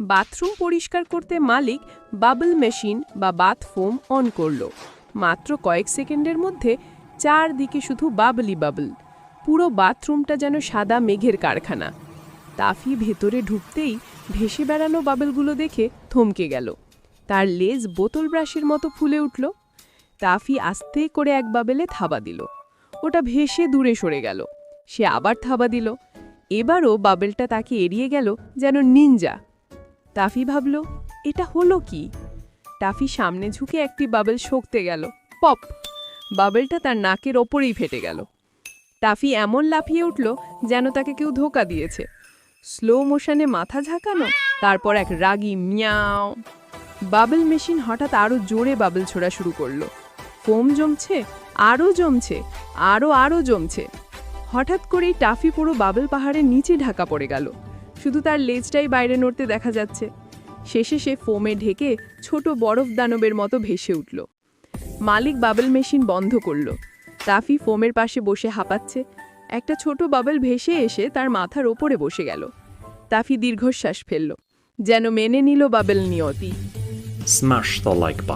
Bathroom পরিষ্কার করতে মালিক বাবল মেশিন বা বাথ ফোম অন করল। মাত্র কয়েক সেকেন্ডের মধ্যে চারদিকে শুধু বাবলি বাবল। পুরো বাথরুমটা যেন সাদা মেঘের কারখানা। তাফি ভেতরে ঢুকতেই ভেসে বেড়ানো বাবলগুলো দেখে থমকে গেল। তার লেজ বোতল ব্রাশের মতো ফুলে উঠল। তাফি আস্তে করে এক বাবেলে থাবা দিল। ওটা ভেসে দূরে সরে গেল। সে আবার থাবা দিল। এবারও বাবেলটা তাকে এড়িয়ে গেল যেন নিনজা। তাফি ভাবল, এটা হলো কি? টাফি সামনে ঝুঁকে একটি বাবেল শোকতে গেল। পপ! বাবেলটা তার নাকের ওপরেই ফেটে গেল। টাফি এমন লাফিয়ে উঠল যেন তাকে কেউ ধোকা দিয়েছে। স্লো মোশনে মাথা ঝাঁকানো, তারপর এক রাগী মিয়াও। বাবেল মেশিন হঠাৎ আরও জোরে বাবেল ছোড়া শুরু করল। ফোম জমছে আরও জমছে আরও আরও জমছে। হঠাৎ করেই টাফি পুরো বাবেল পাহাড়ের নিচে ঢাকা পড়ে গেল। শুধু তার লেজটাই বাইরে নড়তে দেখা যাচ্ছে। শেষে সে ফোমে ঢেকে ছোট বরফ দানবের মতো ভেসে উঠল। মালিক বাবেল মেশিন বন্ধ করল। তাফি ফোমের পাশে বসে হাঁপাচ্ছে। একটা ছোট বাবেল ভেসে এসে তার মাথার ওপরে বসে গেল। তাফি দীর্ঘশ্বাস ফেলল। যেন মেনে নিল বাবেল নিয়তি। Smash the.